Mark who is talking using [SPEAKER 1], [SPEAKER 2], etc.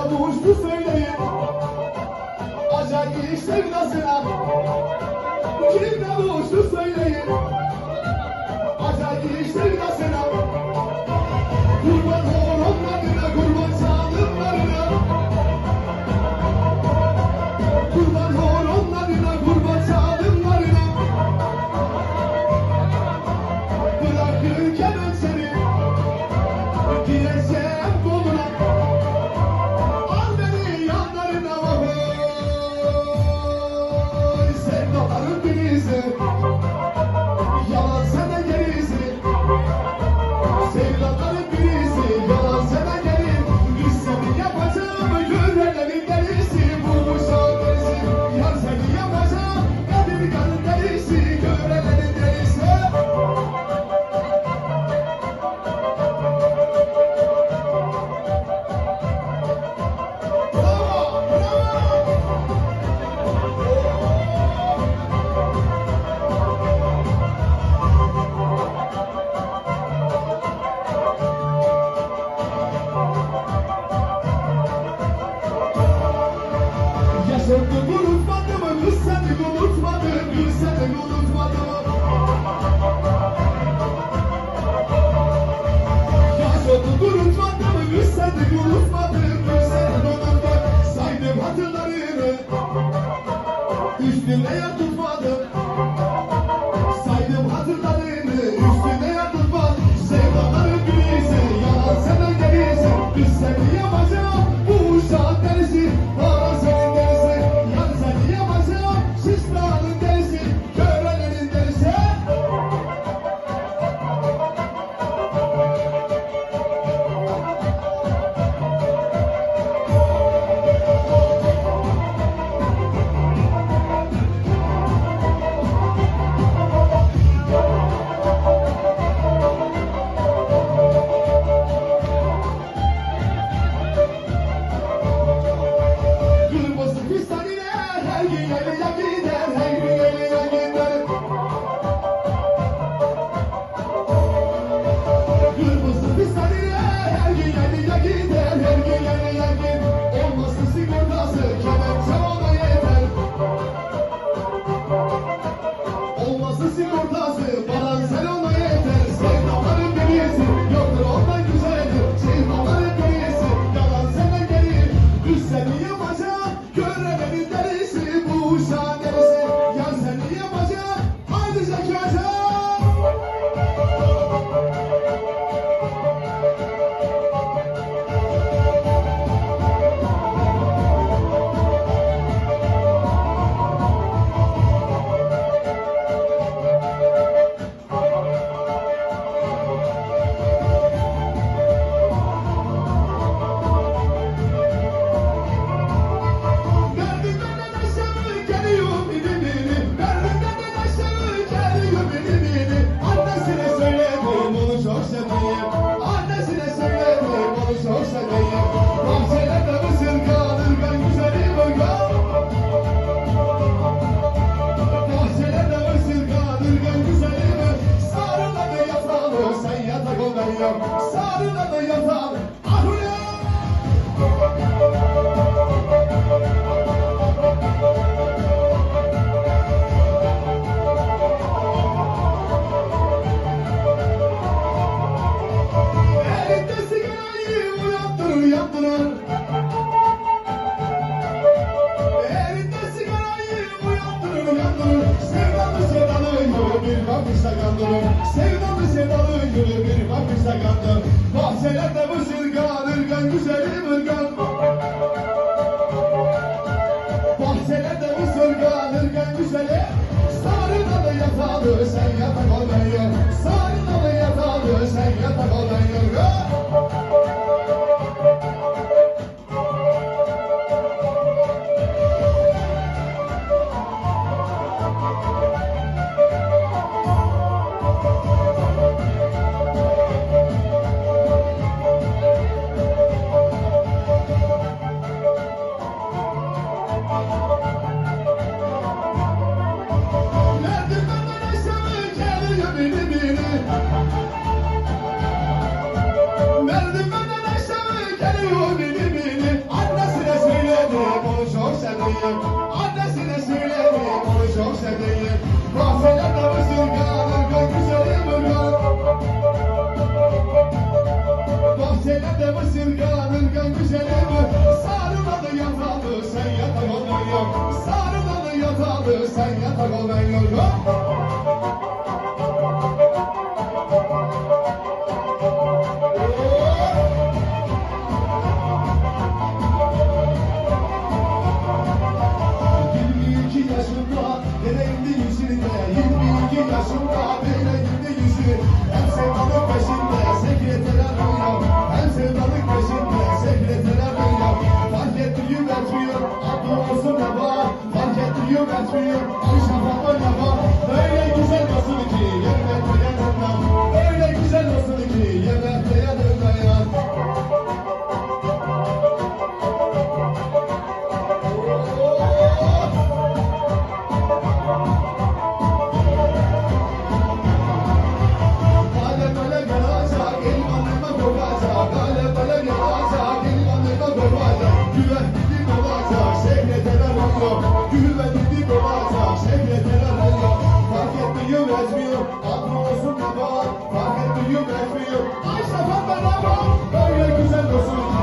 [SPEAKER 1] Bana bu uçlu söyleyin. Acayip işler nasına Kimden bu uçlu söyleyin? Acayip işler nasına söndüm unutmadım ömür seni unutmadım ömür seni unutmadım Ya söndüm unutmadım ömür seni unutmadım ömür seni unutmadım Saydım hatırlarını. Üstüne yatıp Сади на до bir bak Instagram'da Sevdalı sevdalı gülü bir bak Instagram'da Bahseler de bu sırgan ırgan güzelim ırgan. Bahseler de bu sırgan ırgan güzelim. Sarıda da yatalı sen yatak ol seveyim Annesine söyleyeyim onu çok seveyim Bahçede kalırsın kalır ben güzelim ömrüm Bahçede kalırsın ben güzelim Sarıladı yatalı sen yatak olmayın. Sarıladı yatalı sen yatak olmayın. İki yaşında Deneyimli yüzü Hem sevdanın peşinde Sekreterer uyuyor Hem sevdanın peşinde Sekreterer uyuyor Fark ettiriyor etmiyor Aklı olsun var Fark ettiriyor Ay